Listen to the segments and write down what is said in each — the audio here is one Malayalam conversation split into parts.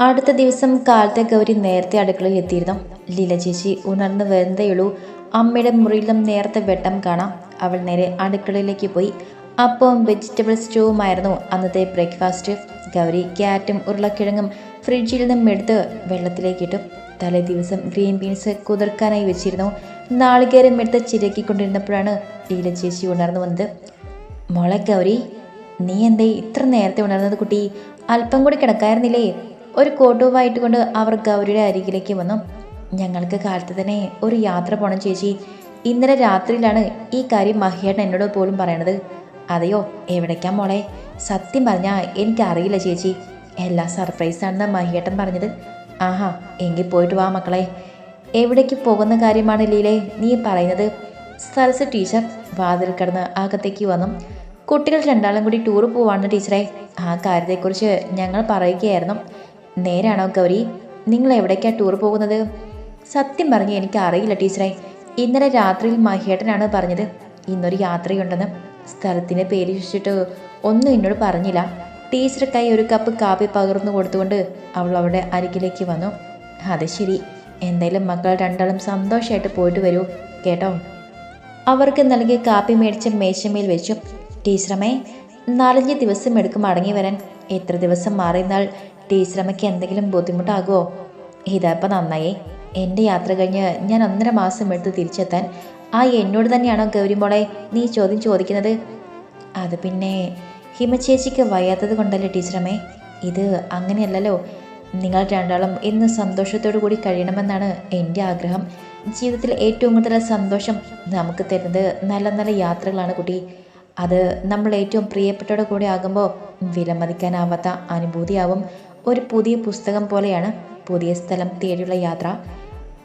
അടുത്ത ദിവസം കാലത്തെ ഗൗരി നേരത്തെ അടുക്കളയിൽ എത്തിയിരുന്നു. ലീല ചേച്ചി ഉണർന്ന് വരുന്നതേയുള്ളൂ അമ്മയുടെ മുറിയിലും നേരത്തെ വെട്ടം കാണാം. അവൾ നേരെ അടുക്കളയിലേക്ക് പോയി. അപ്പവും വെജിറ്റബിൾ സ്റ്റൂവുമായിരുന്നു അന്നത്തെ ബ്രേക്ക്ഫാസ്റ്റ് ഗൗരി ക്യാറ്റും ഉരുളക്കിഴങ്ങും ഫ്രിഡ്ജിൽ നിന്നും എടുത്ത് വെള്ളത്തിലേക്ക് ഇട്ടു. തലേ ദിവസം ഗ്രീൻ ബീൻസ് കുതിർക്കാനായി വെച്ചിരുന്നു. നാളികേരം എടുത്ത് ചിരക്കിക്കൊണ്ടിരുന്നപ്പോഴാണ് ലീല ചേച്ചി ഉണർന്നു വന്നത്. മോളെ ഗൗരി നീ എന്തേ ഇത്ര നേരത്തെ ഉണർന്നത് കുട്ടി? അല്പം കൂടി കിടക്കായിരുന്നില്ലേ? ഒരു കോട്ടുവായിട്ട് കൊണ്ട് അവർ ഗൗരിയുടെ അരികിലേക്ക് വന്നു. ഞങ്ങൾക്ക് കാലത്ത് തന്നെ ഒരു യാത്ര പോണം ചേച്ചി. ഇന്നലെ രാത്രിയിലാണ് ഈ കാര്യം മഹിയേട്ടൻ എന്നോട് പോലും പറയണത്. അതെയോ എവിടേക്കാ മോളെ? സത്യം പറഞ്ഞാൽ എനിക്കറിയില്ല ചേച്ചി. എല്ലാം സർപ്രൈസാണെന്ന് മഹിയേട്ടൻ പറഞ്ഞത്. ആഹാ എങ്കിൽ പോയിട്ട് വാ മക്കളെ. എവിടേക്ക് പോകുന്ന കാര്യമാണ് ലീലേ നീ പറയുന്നത്. സരസ് ടീച്ചർ വാതിൽ കിടന്ന് അകത്തേക്ക് വന്നു. കുട്ടികൾ രണ്ടാളും കൂടി ടൂർ പോവാണ് ടീച്ചറെ. ആ കാര്യത്തെക്കുറിച്ച് ഞങ്ങൾ പറയുകയായിരുന്നു. നേരാണോ ഗൗരി? നിങ്ങൾ എവിടേക്കാണ് ടൂർ പോകുന്നത്? സത്യം പറഞ്ഞ് എനിക്ക് അറിയില്ല ടീച്ചറെ. ഇന്നലെ രാത്രിയിൽ മഹേട്ടനാണ് പറഞ്ഞത്. ഇന്നൊരു യാത്രയുണ്ടെന്ന്. സ്ഥലത്തിന്റെ പേര് ചോദിച്ചിട്ട് ഒന്നും എന്നോട് പറഞ്ഞില്ല. ടീച്ചർക്കായി ഒരു കപ്പ് കാപ്പി പകർന്നു കൊടുത്തുകൊണ്ട് അവൾ അവളുടെ അരികിലേക്ക് വന്നു. അത് ശരി. എന്തായാലും മക്കൾ രണ്ടാളും സന്തോഷമായിട്ട് പോയിട്ട് വരൂ കേട്ടോ? അവർക്ക് നൽകിയ കാപ്പി മേടിച്ച മേശമേൽ വെച്ചു. ടീച്ചറമ്മേ നാലഞ്ച് ദിവസം എടുക്കും മടങ്ങി വരാൻ. എത്ര ദിവസം മാറിയെന്നാൽ ടീച്ചറമ്മയ്ക്ക് എന്തെങ്കിലും ബുദ്ധിമുട്ടാകുമോ ഇതപ്പം നന്നായേ. എന്റെ യാത്ര കഴിഞ്ഞ് ഞാൻ ഒന്നര മാസം എടുത്ത് തിരിച്ചെത്താൻ ആ എന്നോട് തന്നെയാണോ ഗൗരി മോളെ നീ ചോദ്യം ചോദിക്കുന്നത്? അത് പിന്നെ ഹിമചേച്ചിക്ക് വയ്യാത്തത് കൊണ്ടല്ലേ ടീച്ചറമ്മേ? ഇത് അങ്ങനെയല്ലല്ലോ. നിങ്ങൾ രണ്ടാളും ഇന്ന് സന്തോഷത്തോടു കൂടി കഴിയണമെന്നാണ് എന്റെ ആഗ്രഹം. ജീവിതത്തിൽ ഏറ്റവും കൂടുതൽ സന്തോഷം നമുക്ക് തരുന്നത് നല്ല നല്ല യാത്രകളാണ് കുട്ടി. അത് നമ്മൾ ഏറ്റവും പ്രിയപ്പെട്ടവരുടെ കൂടെ ആകുമ്പോൾ വിലമതിക്കാനാവാത്ത അനുഭൂതിയാവും. ഒരു പുതിയ പുസ്തകം പോലെയാണ് പുതിയ സ്ഥലം തേടിയുള്ള യാത്ര.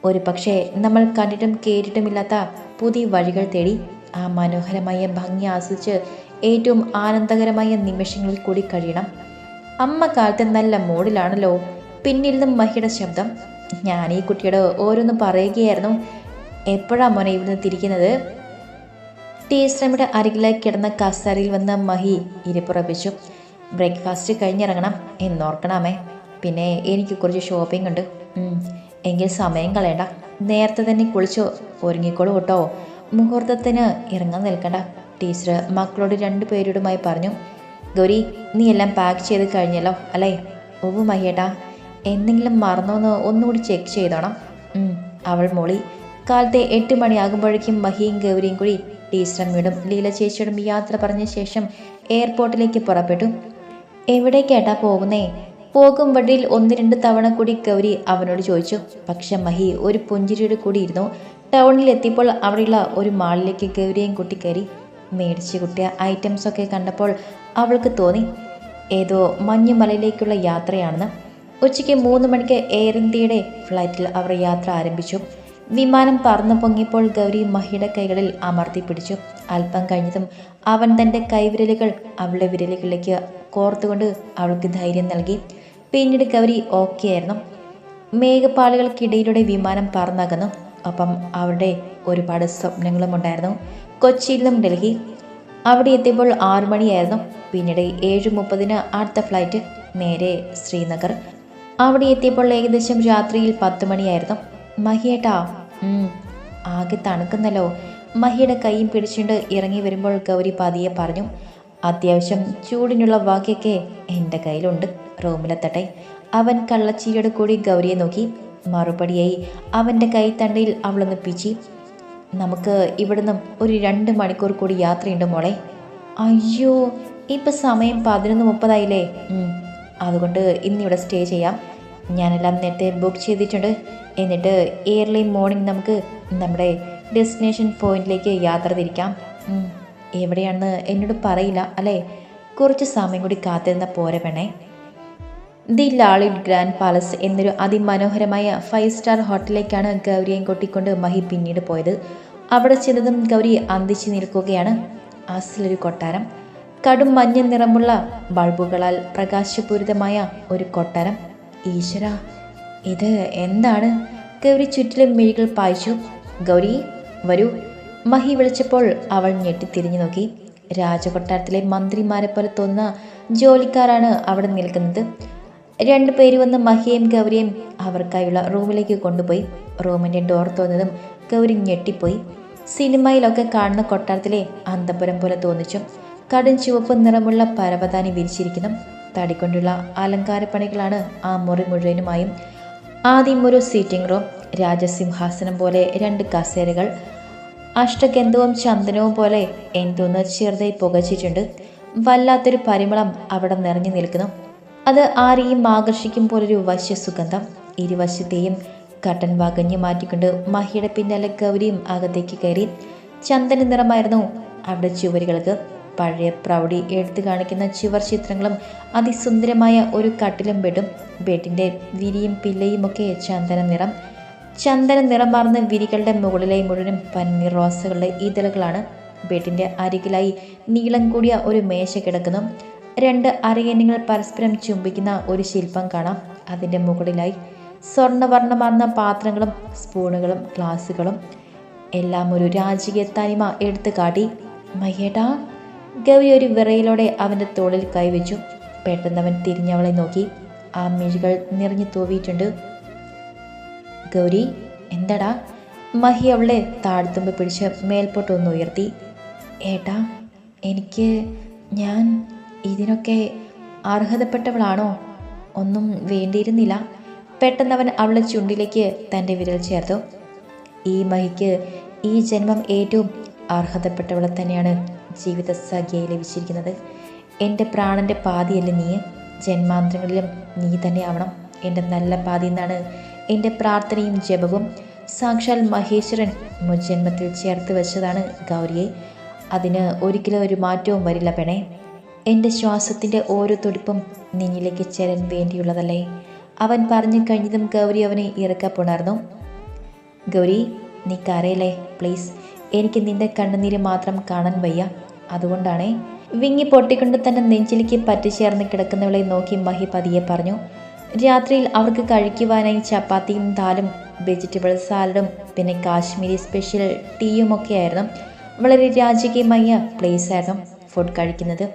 ഒരു പക്ഷേ നമ്മൾ കണ്ടിട്ടും കേട്ടിട്ടുമില്ലാത്ത പുതിയ വഴികൾ തേടി ആ മനോഹരമായ ഭംഗി ആസ്വദിച്ച് ഏറ്റവും ആനന്ദകരമായ നിമിഷങ്ങളിൽ കൂടി കഴിയണം. അമ്മ കാലത്തെ നല്ല മൂഡിലാണല്ലോ. പിന്നിൽ നിന്നും മഹിയുടെ ശബ്ദം. ഞാൻ ഈ കുട്ടിയോട് ഓരോന്ന് പറയുകയായിരുന്നു. എപ്പോഴാ മോനെ ഇവിടുന്ന് തിരിക്കുന്നത്? ടീച്ചറമ്മയുടെ അരികിലേക്ക് കിടന്ന കസേരയിൽ വന്ന മഹി ഇരിപ്പുറപ്പിച്ചു. ബ്രേക്ക്ഫാസ്റ്റ് കഴിഞ്ഞിറങ്ങണം. എന്നോർക്കണമേ പിന്നെ എനിക്ക് കുറച്ച് ഷോപ്പിംഗ് ഉണ്ട്. എങ്കിൽ സമയം കളയണ്ട. നേരത്തെ തന്നെ കുളിച്ച്. ഒരുങ്ങിക്കോളൂ കേട്ടോ. മുഹൂർത്തത്തിന് ഇറങ്ങാൻ നിൽക്കണ്ട. ടീച്ചർ മക്കളോട് രണ്ടു പേരോടുമായി പറഞ്ഞു ഗൗരി നീ എല്ലാം പാക്ക് ചെയ്ത് കഴിഞ്ഞല്ലോ അല്ലേ? ഓവ് മഹിയേട്ടാ എന്തെങ്കിലും മറന്നോന്ന് ഒന്നുകൂടി ചെക്ക് ചെയ്തോണം. അവൾ മോളി കാലത്തെ എട്ട് മണിയാകുമ്പോഴേക്കും മഹിയും ഗൗരിയും കൂടി വീടും ലീല ചേച്ചിയോടും യാത്ര പറഞ്ഞ ശേഷം എയർപോർട്ടിലേക്ക് പുറപ്പെട്ടു. എവിടേക്കേട്ടാ പോകുന്നേ? പോകും വഴിയിൽ ഒന്ന് രണ്ട് തവണ കൂടി ഗൗരി അവനോട് ചോദിച്ചു. പക്ഷെ മഹി ഒരു പുഞ്ചിരിയുടെ കൂടി ഇരുന്നു. ടൗണിൽ എത്തിയപ്പോൾ അവിടെയുള്ള ഒരു മാളിലേക്ക് ഗൗരിയും കുട്ടി കയറി. മേടിച്ചു കുട്ടിയ ഐറ്റംസ് ഒക്കെ കണ്ടപ്പോൾ അവൾക്ക് തോന്നി. ഏതോ മഞ്ഞുമലയിലേക്കുള്ള യാത്രയാണെന്ന്. ഉച്ചയ്ക്ക് മൂന്ന് മണിക്ക് എയർ ഇന്ത്യയുടെ ഫ്ലൈറ്റിൽ അവർ യാത്ര ആരംഭിച്ചു. വിമാനം പറന്നു പൊങ്ങിയപ്പോൾ ഗൗരി മഹിയുടെ കൈകളിൽ അമർത്തി പിടിച്ചു. അല്പം കഴിഞ്ഞതും അവൻ തന്റെ കൈവിരലുകൾ അവളുടെ വിരലുകളിലേക്ക് കോർത്തുകൊണ്ട് അവൾക്ക് ധൈര്യം നൽകി. പിന്നീട് ഗൗരി ഓക്കെ ആയിരുന്നു. മേഘപ്പാളുകൾക്കിടയിലൂടെ വിമാനം പറന്നകന്നു. അപ്പം അവരുടെ ഒരുപാട് സ്വപ്നങ്ങളും ഉണ്ടായിരുന്നു. കൊച്ചിയിൽ നിന്നും ഡൽഹി. അവിടെ എത്തിയപ്പോൾ ആറു മണിയായിരുന്നു. പിന്നീട് ഏഴ് മുപ്പതിന് അടുത്ത ഫ്ലൈറ്റ് നേരെ ശ്രീനഗർ. അവിടെ എത്തിയപ്പോൾ ഏകദേശം രാത്രിയിൽ പത്ത് മണിയായിരുന്നു. മഹിയേട്ടാ ആകെ തണുക്കുന്നല്ലോ. മഹിയുടെ കൈയും പിടിച്ചുകൊണ്ട് ഇറങ്ങി വരുമ്പോൾ ഗൗരി പതിയെ പറഞ്ഞു അത്യാവശ്യം ചൂടിനുള്ള വാക്കൊക്കെ എന്റെ കയ്യിലുണ്ട്. റൂമിലെത്തട്ടെ. അവൻ കള്ളച്ചിരിയോട് കൂടി ഗൗരിയെ നോക്കി. മറുപടിയായി അവന്റെ കൈത്തണ്ടയിൽ അവളൊന്ന് പിച്ചി. നമുക്ക് ഇവിടുന്ന് ഒരു രണ്ട് മണിക്കൂർ കൂടി യാത്രയുണ്ട് മോളെ. അയ്യോ ഇപ്പം സമയം പതിനൊന്ന് മുപ്പതായില്ലേ. അതുകൊണ്ട് ഇന്നിവിടെ സ്റ്റേ ചെയ്യാം. ഞാനെല്ലാം നേരത്തെ ബുക്ക് ചെയ്തിട്ടുണ്ട്. എന്നിട്ട് ഏർലി മോർണിംഗ് നമുക്ക് നമ്മുടെ ഡെസ്റ്റിനേഷൻ പോയിന്റിലേക്ക് യാത്ര തിരിക്കാം. എവിടെയാണെന്ന് എന്നോട് പറയില്ല അല്ലേ? കുറച്ച് സമയം കൂടി കാത്തിരുന്ന പോരെ പെണ്ണേ. ദി ലാളിഡ് ഗ്രാൻഡ് പാലസ് എന്നൊരു അതിമനോഹരമായ ഫൈവ് സ്റ്റാർ ഹോട്ടലിലേക്കാണ് ഗൗരിയെയും കൊട്ടിക്കൊണ്ട് മഹി പിന്നീട് പോയത്. അവിടെ ചെന്നതും ഗൗരി അന്തിച്ചു നിൽക്കുകയാണ്. അസിലൊരു കൊട്ടാരം. കടും മഞ്ഞ നിറമുള്ള ബൾബുകളാൽ പ്രകാശപൂരിതമായ ഒരു കൊട്ടാരം. ഈശ്വര ഇത് എന്താണ്? ഗൗരി ചുറ്റിലും മിഴികൾ പായിച്ചു. ഗൗരി വരൂ. മഹി വിളിച്ചപ്പോൾ അവൾ ഞെട്ടിത്തിരിഞ്ഞു നോക്കി. രാജകൊട്ടാരത്തിലെ മന്ത്രിമാരെ പോലെ തോന്നുന്ന ജോലിക്കാരാണ് അവിടെ നിൽക്കുന്നത്. രണ്ടു പേര് വന്ന് മഹിയും ഗൗരിയും അവർക്കായുള്ള റൂമിലേക്ക് കൊണ്ടുപോയി. റൂമിന്റെ ഡോർ തോന്നതും ഗൗരി ഞെട്ടിപ്പോയി. സിനിമയിലൊക്കെ കാണുന്ന കൊട്ടാരത്തിലെ അന്തപുരം പോലെ തോന്നിച്ചു. കടും ചുവപ്പ് നിറമുള്ള പരവതാനി വിരിച്ചിരിക്കുന്നു. തടിക്കൊണ്ടുള്ള അലങ്കാരപ്പണികളാണ് ആ മുറി മുഴുവനുമായും. ആദ്യം ഒരു സീറ്റിംഗ് റൂം രാജസിംഹാസനം പോലെ രണ്ട് കസേരകൾ അഷ്ടഗന്ധവും ചന്ദനവും പോലെ എന്തോന്ന് ചെറുതായി പുകച്ചിട്ടുണ്ട്. വല്ലാത്തൊരു പരിമളം അവിടെ നിറഞ്ഞു നിൽക്കുന്നു. അത് ആരെയും ആകർഷിക്കും പോലൊരു വശ്യ സുഗന്ധം ഇരുവശത്തെയും കട്ടൻ വകഞ്ഞു മാറ്റിക്കൊണ്ട് മഹിയുടെ പിന്നാലെ ഗൗരിയും അകത്തേക്ക് കയറി. ചന്ദന നിറമായിരുന്നു അവിടെ ചുവരുകൾക്ക്. പഴയ പ്രൗഢി എടുത്തു കാണിക്കുന്ന ചുവർ ചിത്രങ്ങളും അതിസുന്ദരമായ ഒരു കട്ടിലും ബെഡും ബെഡിന്റെ വിരിയും പില്ലയും ഒക്കെ ചന്ദന നിറം. ചന്ദന നിറമാർന്ന വിരികളുടെ മുകളിലെ മുഴുവനും പന്നീർ റോസകളുടെ ഇതളുകളാണ് ബെഡിന്റെ അരികിലായി നീളം കൂടിയ ഒരു മേശ കിടക്കുന്നു. രണ്ട് അരയന്യങ്ങൾ പരസ്പരം ചുംബിക്കുന്ന ഒരു ശില്പം കാണാം. അതിന്റെ മുകളിലായി സ്വർണവർണമാർന്ന പാത്രങ്ങളും സ്പൂണുകളും ഗ്ലാസുകളും. എല്ലാം ഒരു രാജകീയ തനിമ എടുത്തു കാട്ടി. മയ്യേടാ ഗൗരി ഒരു വിറയിലൂടെ അവന്റെ തോളിൽ കൈവച്ചു. പെട്ടെന്ന് അവൻ തിരിഞ്ഞവളെ നോക്കി. ആ മിഴികൾ നിറഞ്ഞു തൂവിയിട്ടുണ്ട്. ഗൗരി എന്തടാ? മഹി അവളെ താഴ്ത്തുമ്പ് പിടിച്ച് മേൽപോട്ടൊന്ന് ഉയർത്തി. ഏട്ടാ എനിക്ക് ഞാൻ ഇതിനൊക്കെ അർഹതപ്പെട്ടവളാണോ? ഒന്നും വേണ്ടിയിരുന്നില്ല. പെട്ടെന്ന് അവൻ അവളുടെ ചുണ്ടിലേക്ക് തന്റെ വിരൽ ചേർത്തു. ഈ മഹിക്ക് ഈ ജന്മം ഏറ്റവും അർഹതപ്പെട്ടവളെ തന്നെയാണ് ജീവിത സഖ്യയെ ലഭിച്ചിരിക്കുന്നത്. എന്റെ പ്രാണന്റെ പാതിയല്ലേ നീ? ജന്മാന്തരങ്ങളിലും നീ തന്നെ ആവണം എന്റെ നല്ല പാതി എന്നാണ് എന്റെ പ്രാർത്ഥനയും ജപവും സാക്ഷാൽ മഹേശ്വരൻ മുജന്മത്തിൽ ചേർത്ത് വെച്ചതാണ് ഗൗരിയെ. അതിന് ഒരിക്കലും ഒരു മാറ്റവും വരില്ല പെണേ. എന്റെ ശ്വാസത്തിന്റെ ഓരോ തുടിപ്പും നിന്നിലേക്ക് ചേരാൻ വേണ്ടിയുള്ളതല്ലേ. അവൻ പറഞ്ഞു കഴിഞ്ഞതും ഗൗരി അവനെ ഇറക്കപ്പുണർന്നു ഗൗരി നീ കരയല്ലേ? പ്ലീസ് എനിക്ക് നിന്റെ കണ്ണുനീര് മാത്രം കാണാൻ വയ്യ. അതുകൊണ്ടാണേ. വിങ്ങി പൊട്ടിക്കൊണ്ട് തന്നെ നെഞ്ചിലേക്ക് പറ്റിച്ചേർന്ന് കിടക്കുന്നവളെ നോക്കി മഹി പതിയെ പറഞ്ഞു രാത്രിയിൽ അവർക്ക് കഴിക്കുവാനായി ചപ്പാത്തിയും ദാലും വെജിറ്റബിൾ സാലഡും പിന്നെ കാശ്മീരി സ്പെഷ്യൽ ടീയും ഒക്കെ ആയിരുന്നു വളരെ രാജകീയമായ ആയിരുന്നു ഫുഡ് കഴിക്കുന്നത്.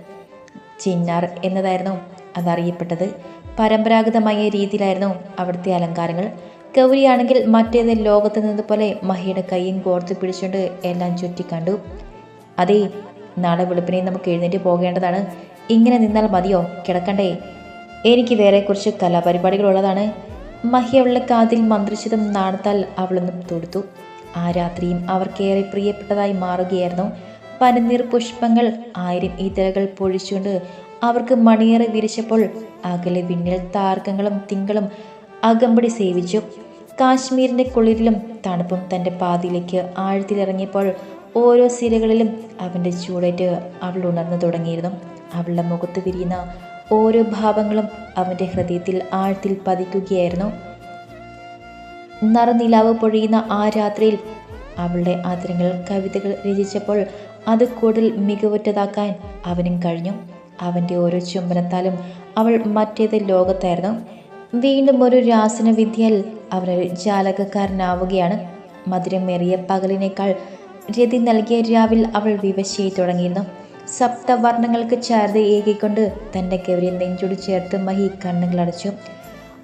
ചിന്നാർ എന്നതായിരുന്നു അതറിയപ്പെട്ടത്. പരമ്പരാഗതമായ രീതിയിലായിരുന്നു അവിടുത്തെ അലങ്കാരങ്ങൾ. കൗരിയാണെങ്കിൽ മറ്റേത് ലോകത്ത് നിന്നതുപോലെ മഹിയുടെ കൈയും കോർത്ത് പിടിച്ചുകൊണ്ട് എല്ലാം ചുറ്റിക്കണ്ടു അതേ നാളെ വെളുപ്പിനെ നമുക്ക് എഴുന്നേറ്റ് പോകേണ്ടതാണ്. ഇങ്ങനെ നിന്നാൽ മതിയോ? കിടക്കണ്ടേ? എനിക്ക് വേറെ കുറച്ച് കലാപരിപാടികളുള്ളതാണ്. മഹി അവളുടെ കാതിൽ മന്ത്രിച്ചതും നാണത്താൽ അവളൊന്നും തൊടുത്തു. ആ രാത്രിയും അവർക്കേറെ പ്രിയപ്പെട്ടതായി മാറുകയായിരുന്നു. പനിനീർ പുഷ്പങ്ങൾ ആയിരം ഇതളുകൾ പൊഴിച്ചുകൊണ്ട് അവർക്ക് മണിയേറെ വിരിച്ചപ്പോൾ അകലെ വിണ്ണിൽ താർക്കങ്ങളും തിങ്കളും അകമ്പടി സേവിച്ചു. കാശ്മീരിന്റെ കുളിരിലും തണുപ്പും തന്റെ പാതിയിലേക്ക് ആഴത്തിലിറങ്ങിയപ്പോൾ ഓരോ സിരകളിലും അവന്റെ ചൂടേറ്റ് അവൾ ഉണർന്നു തുടങ്ങിയിരുന്നു. അവളുടെ മുഖത്ത് വിരിയുന്ന ഓരോ ഭാവങ്ങളും അവന്റെ ഹൃദയത്തിൽ ആഴത്തിൽ പതിക്കുകയായിരുന്നു. നറുനിലാവ് പൊഴിയുന്ന ആ രാത്രിയിൽ അവളുടെ ആദരങ്ങൾ കവിതകൾ രചിച്ചപ്പോൾ അത് കൂടുതൽ മികവുറ്റതാക്കാൻ അവനും കഴിഞ്ഞു. അവന്റെ ഓരോ ചുംബനത്താലും അവൾ മറ്റേത് ലോകത്തായിരുന്നു. വീണ്ടും ഒരു രാസന വിദ്യയിൽ അവനൊരു ജാലകക്കാരനാവുകയാണ്. മധുരമേറിയ പകലിനേക്കാൾ രതി നൽകിയ രാവിൽ അവൾ വിവശയായി തുടങ്ങിയിരുന്നു. സപ്തവർണങ്ങൾക്ക് ചാരത ഏകിക്കൊണ്ട് തന്റെ ഗൗരി നെഞ്ചോട് ചേർത്ത് മഹി കണ്ണുകളടച്ചു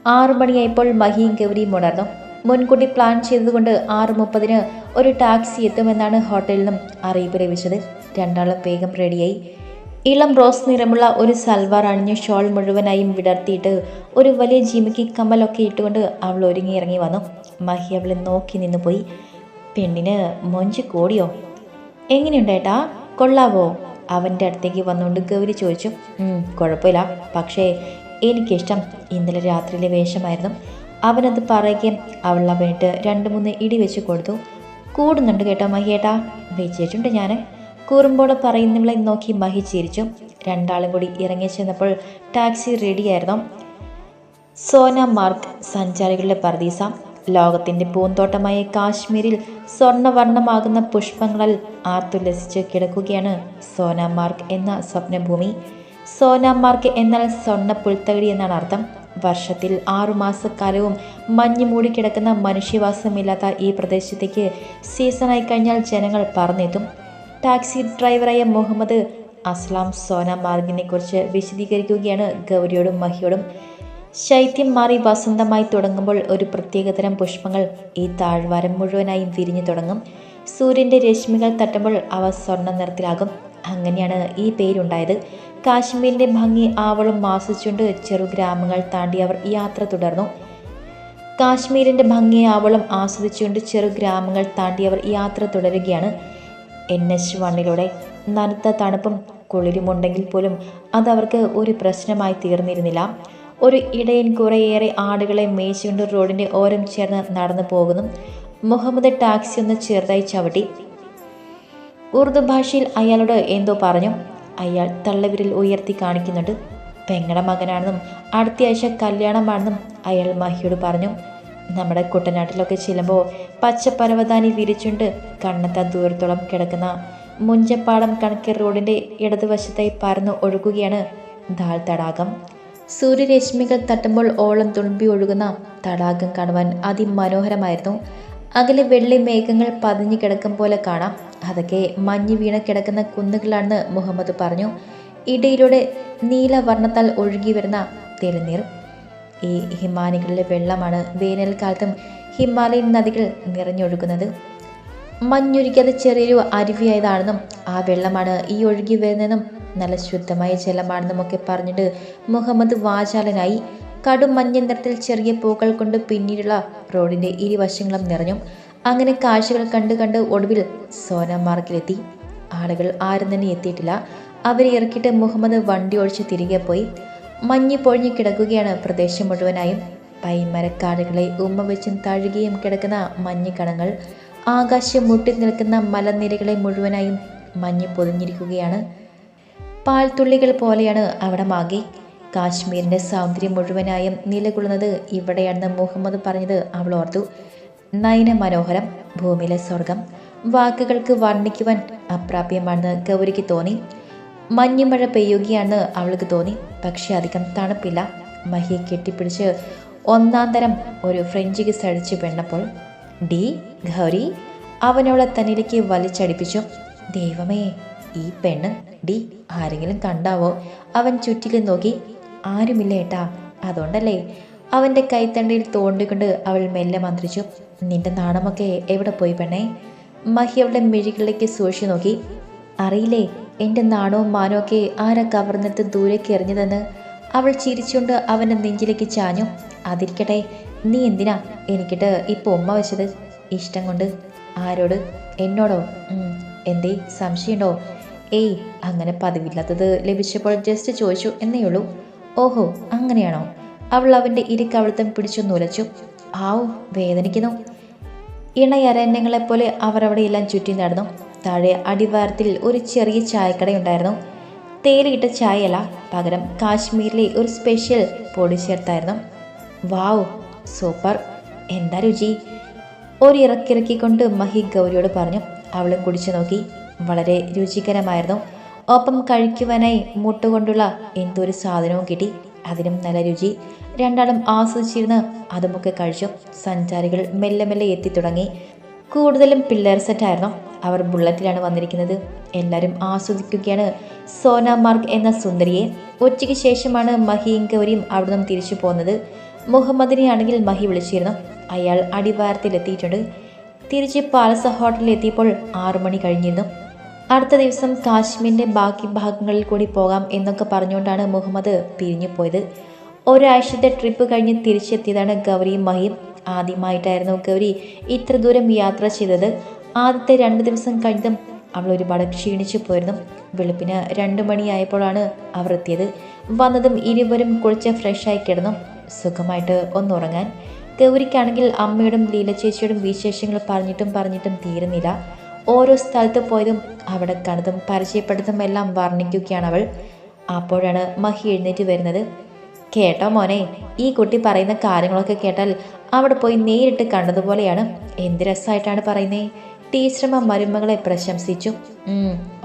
ആറു മണിയായപ്പോൾ മഹിയും ഗൗരിയും ഉണർന്നു. മുൻകൂട്ടി പ്ലാൻ ചെയ്തതുകൊണ്ട് ആറ് മുപ്പതിന് ഒരു ടാക്സി എത്തുമെന്നാണ് ഹോട്ടലിൽ നിന്നും അറിയിപ്പ് ലഭിച്ചത്. രണ്ടാളും വേഗം റെഡിയായി. ഇളം റോസ് നിറമുള്ള ഒരു സൽവാർ അണിഞ്ഞ് ഷോൾ മുഴുവനായും വിടർത്തിയിട്ട് ഒരു വലിയ ജിമിക്ക് കമ്മലൊക്കെ ഇട്ടുകൊണ്ട് അവൾ ഒരുങ്ങി ഇറങ്ങി വന്നു. മഹി അവളെ നോക്കി നിന്ന് പോയി. പെണ്ണിന് മൊഞ്ച് കൂടിയോ? എങ്ങനെയുണ്ടേട്ടാ കൊള്ളാവോ? അവന്റെ അടുത്തേക്ക് വന്നുകൊണ്ട് ഗൗരി ചോദിച്ചു "ഉം, കുഴപ്പമില്ല. പക്ഷേ എനിക്കിഷ്ടം ഇന്നലെ രാത്രിയിലെ വേഷമായിരുന്നു. അവനത് പറയുകയും അവൾ അവനിട്ട് രണ്ട് മൂന്ന് ഇടി വെച്ച് കൊടുത്തു. കൂടുന്നുണ്ട് കേട്ടോ മഹിയേട്ടാ. വെച്ചിട്ടുണ്ട് ഞാൻ കൂറുമ്പോടെ പറയുന്നവളെ നോക്കി മഹി ചിരിച്ചു. രണ്ടാളും കൂടി ഇറങ്ങി ചെന്നപ്പോൾ ടാക്സി റെഡിയായിരുന്നു. സോന മാർഗ് സഞ്ചാരികളുടെ പർദീസ. ലോകത്തിന്റെ പൂന്തോട്ടമായ കാശ്മീരിൽ സ്വർണവർണമാകുന്ന പുഷ്പങ്ങളാൽ ആർത്തുല്ലസിച്ച് കിടക്കുകയാണ് സോനാമാർഗ് എന്ന സ്വപ്നഭൂമി. സോനാമാർഗ് എന്നാൽ സ്വർണ പുൽത്തകടി എന്നാണ് അർത്ഥം. വർഷത്തിൽ ആറുമാസക്കാലവും മഞ്ഞ് മൂടിക്കിടക്കുന്ന മനുഷ്യവാസമില്ലാത്ത ഈ പ്രദേശത്തേക്ക് സീസണായി കഴിഞ്ഞാൽ ജനങ്ങൾ പറഞ്ഞെത്തും ടാക്സി ഡ്രൈവറായ മുഹമ്മദ് അസ്ലാം സോനാമാർഗിനെ കുറിച്ച് വിശദീകരിക്കുകയാണ് ഗൗരിയോടും മഹിയോടും. ശൈത്യം മാറി വസന്തമായി തുടങ്ങുമ്പോൾ ഒരു പ്രത്യേകതരം പുഷ്പങ്ങൾ ഈ താഴ്വാരം മുഴുവനായും വിരിഞ്ഞു തുടങ്ങും. സൂര്യന്റെ രശ്മികൾ തട്ടുമ്പോൾ അവ സ്വർണ നിറത്തിലാകും. അങ്ങനെയാണ് ഈ പേരുണ്ടായത്. കാശ്മീരിന്റെ ഭംഗി ആവളും ആസ്വദിച്ചുകൊണ്ട് ചെറു ഗ്രാമങ്ങൾ താണ്ടി അവർ യാത്ര തുടർന്നു. കാശ്മീരിന്റെ ഭംഗി ആവളും ആസ്വദിച്ചുകൊണ്ട് ചെറു ഗ്രാമങ്ങൾ താണ്ടി അവർ യാത്ര തുടരുകയാണ്. എൻ. എച്ച്. വണ്ണിലൂടെ നനുത്ത തണുപ്പും കുളിരുമുണ്ടെങ്കിൽ പോലും അതവർക്ക് ഒരു പ്രശ്നമായി തീർന്നിരുന്നില്ല. ഒരു ഇടയൻ കുറേയേറെ ആടുകളെ മേച്ചുകൊണ്ട് റോഡിന്റെ ഓരം ചേർന്ന് നടന്നു പോകുന്നു. മുഹമ്മദ് ടാക്സി ഒന്ന് ചെറുതായി ചവിട്ടി. ഉറുദു ഭാഷയിൽ അയാളോട് എന്തോ പറഞ്ഞു. അയാൾ തള്ളവിരൽ ഉയർത്തി കാണിക്കുന്നുണ്ട്. പെങ്ങളുടെ മകനാണെന്നും അടുത്ത ആഴ്ച കല്യാണമാണെന്നും അയാൾ മഹിയോട് പറഞ്ഞു. നമ്മുടെ കുട്ടനാട്ടിലൊക്കെ ചെല്ലുമ്പോൾ പച്ചപ്പരവതാനി വിരിച്ചുണ്ട്. കണ്ണത്ത ദൂരത്തോളം കിടക്കുന്ന മുഞ്ചപ്പാടം കണക്കെ റോഡിന്റെ ഇടതുവശത്തായി പരന്നു ഒഴുകുകയാണ് ദാൽ തടാകം സൂര്യരശ്മികൾ തട്ടുമ്പോൾ ഓളം തുളുമ്പി ഒഴുകുന്ന തടാകം കാണുവാൻ അതിമനോഹരമായിരുന്നു. അകലെ വെള്ളി മേഘങ്ങൾ പതിഞ്ഞു കിടക്കും പോലെ കാണാം. അതൊക്കെ മഞ്ഞ് വീണ കിടക്കുന്ന കുന്നുകളാണെന്ന് മുഹമ്മദ് പറഞ്ഞു. ഇടയിലൂടെ നീലവർണത്താൽ ഒഴുകി വരുന്ന തെളിനീർ ഈ ഹിമാനികളിലെ വെള്ളമാണ് വേനൽക്കാലത്തും ഹിമാലയൻ നദികൾ നിറഞ്ഞൊഴുകുന്നത്. മഞ്ഞുരുക്കിയത് ചെറിയൊരു അരുവിയായതാണെന്നും ആ വെള്ളമാണ് ഈ ഒഴുകി വരുന്നതെന്നും നല്ല ശുദ്ധമായ ജലമാണെന്നുമൊക്കെ പറഞ്ഞിട്ട് മുഹമ്മദ് വാചാലനായി കടും മഞ്ഞ നിറത്തിൽ ചെറിയ പൂക്കൾ കൊണ്ട് പിന്നീടുള്ള റോഡിന്റെ ഇരുവശങ്ങളും നിറഞ്ഞു അങ്ങനെ കാഴ്ചകൾ കണ്ട് കണ്ട് ഒടുവിൽ സോനമാർഗിലെത്തി. ആളുകൾ ആരും തന്നെ എത്തിയിട്ടില്ല. അവരെ ഇറക്കിയിട്ട് മുഹമ്മദ് വണ്ടി ഒഴിച്ച് തിരികെ പോയി. മഞ്ഞ് പൊഴിഞ്ഞു കിടക്കുകയാണ് പ്രദേശം മുഴുവനായും. പൈമരക്കാടുകളെ ഉമ്മ വെച്ചും തഴുകിയും കിടക്കുന്ന മഞ്ഞ് കണങ്ങൾ. ആകാശം മുട്ടി നിൽക്കുന്ന മലനിരകളെ മുഴുവനായും മഞ്ഞ് പൊതിഞ്ഞിരിക്കുകയാണ്. പാൽത്തുള്ളികൾ പോലെയാണ് അവിടെ മാഗി. കാശ്മീരിന്റെ സൗന്ദര്യം മുഴുവനായും നിലകൊള്ളുന്നത് ഇവിടെയാണെന്ന് മുഹമ്മദ് പറഞ്ഞത് അവൾ ഓർത്തു. നയന മനോഹരം ഭൂമിയിലെ സ്വർഗം. വാക്കുകൾക്ക് വർണിക്കുവാൻ അപ്രാപ്യമാണെന്ന് ഗൗരിക്ക് തോന്നി. മഞ്ഞുമഴ പെയ്യുകയാണെന്ന് അവൾക്ക് തോന്നി. പക്ഷേ അധികം തണുപ്പില്ല. മഹിയെ കെട്ടിപ്പിടിച്ച് ഒന്നാം തരം ഒരു ഫ്രഞ്ച് കിസ് വെണ്ണപ്പോൾ ഡി ഗൗരി അവനവളെ തന്നിലേക്ക് വലിച്ചടിപ്പിച്ചു. ദൈവമേ ഈ പെണ്ണ് ഡി ആരെങ്കിലും കണ്ടാവോ? അവൻ ചുറ്റിലും നോക്കി ആരുമില്ല ഏട്ടാ അതുകൊണ്ടല്ലേ? അവന്റെ കൈത്തണ്ടിയിൽ തോണ്ടിക്കൊണ്ട് അവൾ മെല്ലെ മന്ത്രിച്ചു നിന്റെ നാണമൊക്കെ എവിടെ പോയി പെണ്ണേ? മഹി അവളുടെ മിഴികളിലേക്ക് സൂക്ഷിച്ചു നോക്കി അറിയില്ലേ എന്റെ നാണവും മാനവും ഒക്കെ ആരാ കവർന്നെടുത്ത് ദൂരേക്ക് എറിഞ്ഞതെന്ന്? അവൾ ചിരിച്ചുകൊണ്ട് അവന്റെ നെഞ്ചിലേക്ക് ചാഞ്ഞു അതിരിക്കട്ടെ നീ എന്തിനാ എനിക്കിട്ട് ഇപ്പോൾ ഉമ്മ വെച്ചത്? ഇഷ്ടം കൊണ്ട്. ആരോട്? എന്നോടോ? എന്തേ സംശയമുണ്ടോ? ഏയ് അങ്ങനെ പതിവില്ലാത്തത് ലഭിച്ചപ്പോൾ ജസ്റ്റ് ചോദിച്ചു എന്നേ ഉള്ളൂ. ഓഹോ അങ്ങനെയാണോ? അവൾ അവന്റെ ഇരിക്കവിളുത്തം പിടിച്ചു നുലച്ചു ആവു വേദനിക്കുന്നു. ഇണയരണ്യങ്ങളെപ്പോലെ അവർ അവിടെയെല്ലാം ചുറ്റി നടന്നു. താഴെ അടിവാരത്തിൽ ഒരു ചെറിയ ചായക്കടയുണ്ടായിരുന്നു തേലിയിട്ട ചായയല്ല പകരം കാശ്മീരിലെ ഒരു സ്പെഷ്യൽ പൊടി ചേർത്തായിരുന്നു. Wow super. എന്താ രുചി? ഒരു ഇറക്കിറക്കിക്കൊണ്ട് മഹി ഗൗരിയോട് പറഞ്ഞു. അവളും കുടിച്ചു നോക്കി. വളരെ രുചികരമായിരുന്നു. ഒപ്പം കഴിക്കുവാനായി മുട്ടുകൊണ്ടുള്ള എന്തൊരു സാധനവും കിട്ടി. അതിനും നല്ല രുചി. രണ്ടാളും ആസ്വദിച്ചിരുന്ന് അതുമൊക്കെ കഴിച്ചു. സഞ്ചാരികൾ മെല്ലെ മെല്ലെ എത്തിത്തുടങ്ങി കൂടുതലും പിള്ളേർ സെറ്റായിരുന്നു. അവർ ബുള്ളറ്റിലാണ് വന്നിരിക്കുന്നത്. എല്ലാവരും ആസ്വദിക്കുകയാണ്. സോനാമാർഗ് എന്ന സുന്ദരിയെ. ഉച്ചയ്ക്ക് ശേഷമാണ് മഹിയും ഗൗരിയും അവിടെ നിന്നും തിരിച്ചു പോകുന്നത് മുഹമ്മദിനെ ആണെങ്കിൽ മഹി വിളിച്ചിരുന്നു. അയാൾ അടിവാരത്തിലെത്തിയിട്ടുണ്ട്. തിരിച്ച് പാലസ ഹോട്ടലിൽ എത്തിയപ്പോൾ ആറു മണി കഴിഞ്ഞിരുന്നു. അടുത്ത ദിവസം കാശ്മീരിന്റെ ബാക്കി ഭാഗങ്ങളിൽ കൂടി പോകാം എന്നൊക്കെ പറഞ്ഞുകൊണ്ടാണ് മുഹമ്മദ് പിരിഞ്ഞു പോയത്. ഒരാഴ്ചത്തെ ട്രിപ്പ് കഴിഞ്ഞ് തിരിച്ചെത്തിയതാണ് ഗൗരിയും മഹിയും ആദ്യമായിട്ടായിരുന്നു ഗൗരി ഇത്ര ദൂരം യാത്ര ചെയ്തത്. ആദ്യത്തെ രണ്ട് ദിവസം കഴിഞ്ഞതും അവൾ ഒരുപാട് ക്ഷീണിച്ചു പോയിരുന്നു. വെളുപ്പിന് രണ്ട് മണിയായപ്പോഴാണ് അവർ എത്തിയത്. വന്നതും ഇരുവരും കുളിച്ച് ഫ്രഷായി കിടന്നു. സുഖമായിട്ട് ഒന്നുറങ്ങാൻ ഗൗരിക്കാണെങ്കിൽ അമ്മയോടും ലീല ചേച്ചിയോടും വിശേഷങ്ങൾ പറഞ്ഞിട്ടും പറഞ്ഞിട്ടും തീരുന്നില്ല. ഓരോ സ്ഥലത്ത് പോയതും അവിടെ കണ്ടതും പരിചയപ്പെട്ടതും എല്ലാം വർണിക്കുകയാണ് അവൾ. അപ്പോഴാണ് മഹി എഴുന്നേറ്റ് വരുന്നത്. കേട്ടോ മോനെ ഈ കുട്ടി പറയുന്ന കാര്യങ്ങളൊക്കെ കേട്ടാൽ അവിടെ പോയി നേരിട്ട് കണ്ടതുപോലെയാണ്. എന്ത് രസമായിട്ടാണ് പറയുന്നേ. ടീച്ചറമ്മ മരുമകളെ പ്രശംസിച്ചു.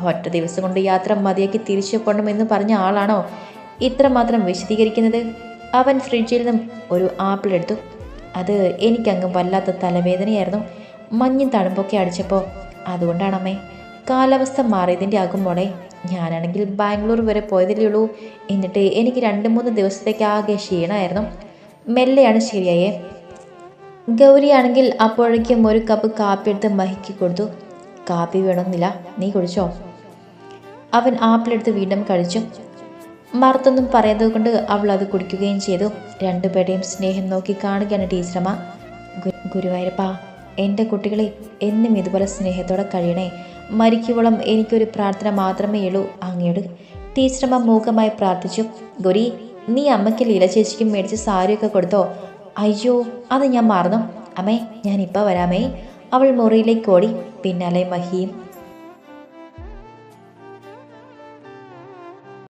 ഒറ്റ ദിവസം കൊണ്ട് യാത്ര മതിയാക്കി തിരിച്ചു പോകണമെന്ന് പറഞ്ഞ ആളാണോ? ഇത്രമാത്രം വിശദീകരിക്കുന്നത്? അവൻ ഫ്രിഡ്ജിൽ നിന്നും ഒരു ആപ്പിൾ എടുത്തു. അത് എനിക്കങ്ങ് വല്ലാത്ത തലവേദനയായിരുന്നു. മഞ്ഞും തണുപ്പൊക്കെ അടിച്ചപ്പോൾ അതുകൊണ്ടാണമ്മേ കാലാവസ്ഥ മാറിയതിന്റെ ആകും മോളെ. ഞാനാണെങ്കിൽ ബാംഗ്ലൂർ വരെ പോയതല്ലേ ഉള്ളൂ. എന്നിട്ട് എനിക്ക് രണ്ട് മൂന്ന് ദിവസത്തേക്ക് ആകെ ക്ഷീണമായിരുന്നു മെല്ലെയാണ് ശരിയായേ. ഗൗരിയാണെങ്കിൽ അപ്പോഴേക്കും ഒരു കപ്പ് കാപ്പി എടുത്ത് മഹിക്ക് കൊടുത്തു. കാപ്പി വേണമെന്നില്ല നീ കുടിച്ചോ? അവൻ ആപ്പിളെടുത്ത് വീണ്ടും കഴിച്ചു. മറുത്തൊന്നും പറയാത്തത് കൊണ്ട് അവൾ അത് കുടിക്കുകയും ചെയ്തു. രണ്ടുപേരുടെയും സ്നേഹം നോക്കി കാണുകയാണ് ടീച്ചറമ്മ. ഗുരുവായൂരപ്പ എന്റെ കുട്ടികളെ എന്നും ഇതുപോലെ സ്നേഹത്തോടെ കഴിയണേ. മരിക്കുവോളം എനിക്കൊരു പ്രാർത്ഥന മാത്രമേ ഉള്ളൂ അങ്ങയോട്. ടീച്ചറമ്മ മൂകമായി പ്രാർത്ഥിച്ചു. ഗുരി നീ അമ്മയ്ക്ക് ലീല ചേച്ചിക്കും മേടിച്ച് സാരിയൊക്കെ കൊടുത്തോ? അയ്യോ അത് ഞാൻ മറന്നു. അമ്മേ ഞാൻ വരാമേ. അവൾ മുറിയിലേക്ക് ഓടി. പിന്നാലെ മഹിയും